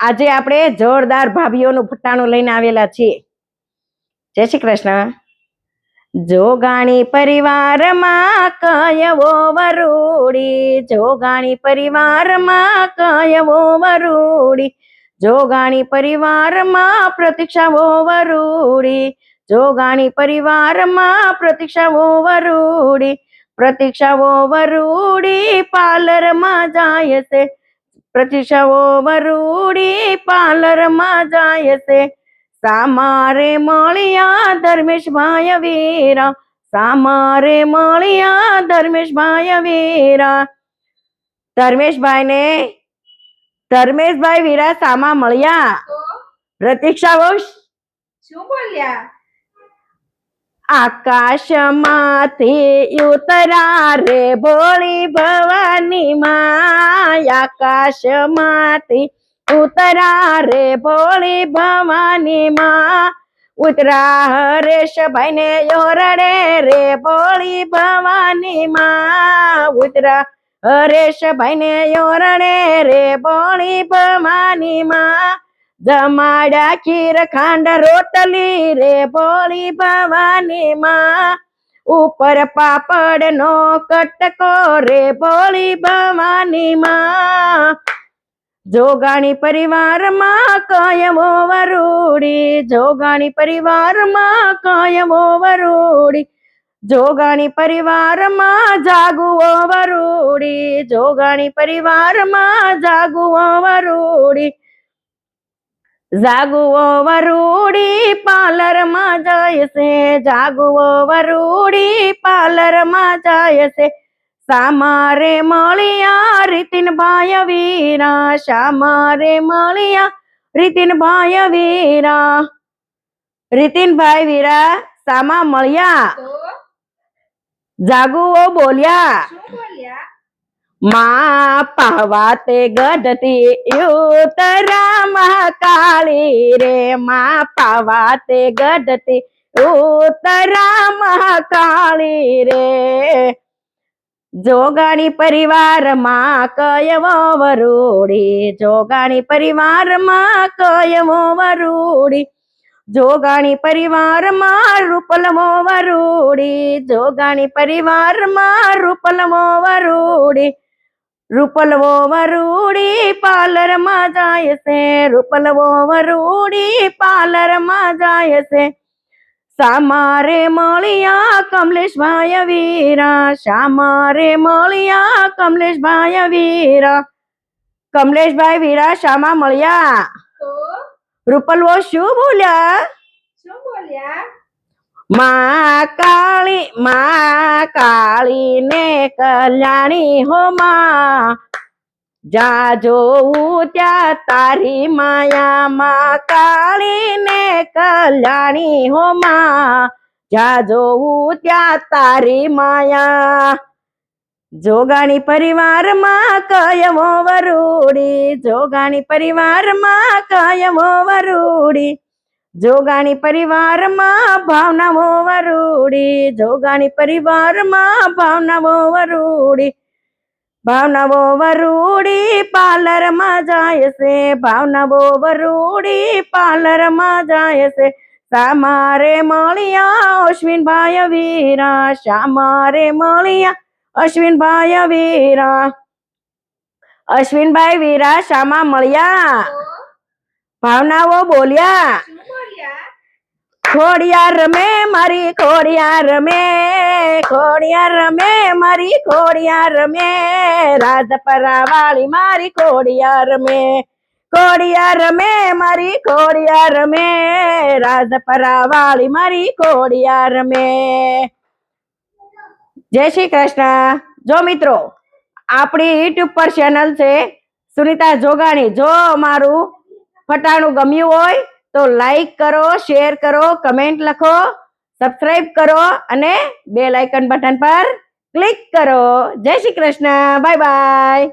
આજે આપણે જોરદાર ભાભીઓનું ફટાણું લઈને આવેલા છીએ. જય શ્રી કૃષ્ણ. જોગાણી પરિવારમાં કયવો વરૂડી? જોગાણી પરિવારમાં કયવો વરૂડી? જોગાણી પરિવારમાં પ્રતીક્ષાવો વરૂડી? જોગાણી પરિવારમાં પ્રતીક્ષાવો વરૂડી? પ્રતીક્ષાવો વરૂડી પાર્લરમાં જાય છે. પ્રતીક્ષાવો વરૂડી પાર્લરમાં જાય છે. સામારે મળ્યા ધર્મેશભાઈ વીરા. સામારે મળ્યા ધર્મેશભાઈ વીરા. ધર્મેશભાઈ ને ધર્મેશભાઈ વીરા સામા મળ્યા. પ્રતિક્ષા પ્રતીક્ષાઓ શું બોલ્યા? આકાશમાંથી ઉતરા રે ભોળી ભવાની માં આકાશમાંથી ઉતરા રે ભોળી ભવાની માં ઉતરા હરેશભાઈ ને યોરડે રે ભોળી ભવાની માં ઉતરા હરેશભાઈ ને યોરડે રે ભોળી ભવાની માં જમાડા ખીર ખાંડ રોટલી રે ભોળી ભવાની માં. ઉપર પાપડ નો કટકો રે ભોળી ભવાની માં. જોગાણી પરિવારમાં કાયમો વરૂડી, જોગાણી પરિવારમાં કાયમો વરૂડી. જોગાણી પરિવારમાં જાગુઓ વરૂડી, જોગાણી પરિવારમાં જાગુઓ વરૂડી. જાગુઓ વરૂડી પાર્લરમાં જાય છે જાગુઓ વરૂડી પાર્લરમાં જાય છે. સામારે મળ્યા રીતિન ભાઈ વીરા સામારે મળ્યા રીતિન ભાઈ વીરા. રીતિન ભાઈ વીરા સામા મળ્યા? જાગુઓ બોલ્યા? બોલ્યા? માં પાવાતે ગઢતી ઉતરા મહાકાળી રે. મા પાવાતે ગઢતી ઉતરા મહાકાળી રે. જોગાણી પરિવારમાં કયવો વરૂડી. જોગાણી પરિવારમાં કયવો વરૂડી. જોગાણી પરિવારમાં રૂપલમો વરૂડી. જોગાણી પરિવારમાં રૂપલમો વરૂડી. રૂપલવો વરૂડી પાર્લરમાં જાય છે રૂપલવો વરૂડી પાર્લરમાં જાય છે. સામારે મળ્યા કમલેશભાઈ વીરા સામારે મળ્યા કમલેશભાઈ વીરા કમલેશભાઈ વીરા શામા મળ્યા? રૂપલવો શું બોલ્યા? શું બોલ્યા? માં કાળી માં કાળી ને કલ્યાણી હો જા જોવું ત્યાં તારી માયા માં કાળી ને કલ્યાણી હો જા જોવું ત્યાં તારી માયા. જોગાણી પરિવારમાં કયમો વરૂડી, જોગાણી પરિવારમાં કયમો વરૂડી. જોગાણી પરિવારમાં ભાવનાઓ વરૂડી જોગાણી પરિવારમાં ભાવનાઓ વરૂડી ભાવનાઓ વરૂડી પાર્લરમાં જાય છે ભાવનાઓ વરૂડી પાર્લરમાં જાય છે. સામારે મળ્યા અશ્વિનભાઈ વીરા શામારે મળ્યા અશ્વિનભાઈ વીરા અશ્વિનભાઈ વીરા શામાં મળ્યા. ભાવનાઓ બોલ્યા. ખોડિયાર રમે, મારી ખોડિયા રમે ખોડિયા રમે, મારી ખોડિયા રમે. રાજપરા વાળી મારી ખોડિયા રમે ખોડિયા રમે, મારી ખોડિયા રમે. રાજપરા વાળી મારી ખોડિયા રમે. જય શ્રી કૃષ્ણ. જો મિત્રો, આપણી યુટ્યુબ પર ચેનલ છે સુનિતા જોગાણી. જો મારું ફટાણું ગમ્યું હોય તો લાઈક કરો શેર કરો કમેન્ટ લખો સબસ્ક્રાઈબ કરો અને બે લાઇકન બટન પર ક્લિક કરો. જય શ્રી કૃષ્ણ. Bye bye